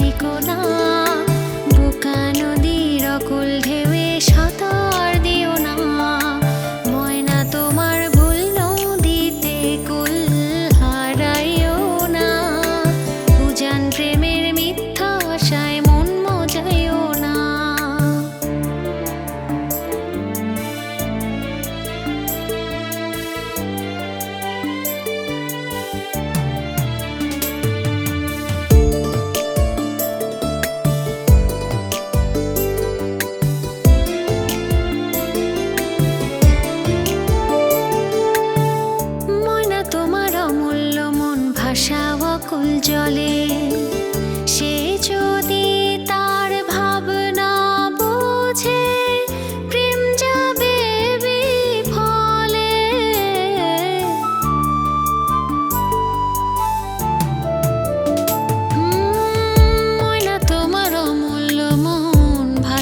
Psycho বোকা নদীর অকুল ঢেউয়ে শত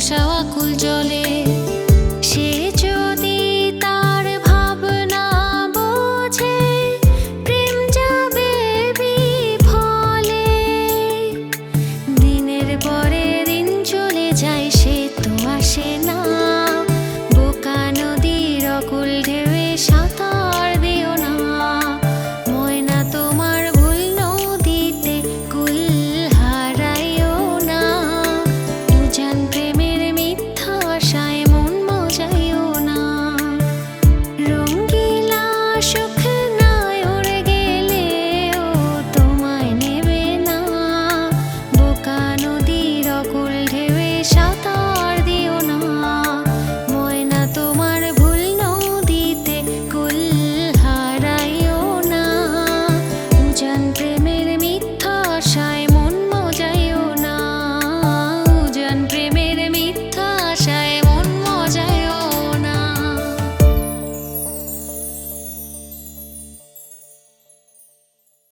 আকুল জলে, সে যদি তার ভাবনা বোঝে, প্রেম যাবে বিফলে। দিনের পরে দিন চলে যায়, সে তো আসে না।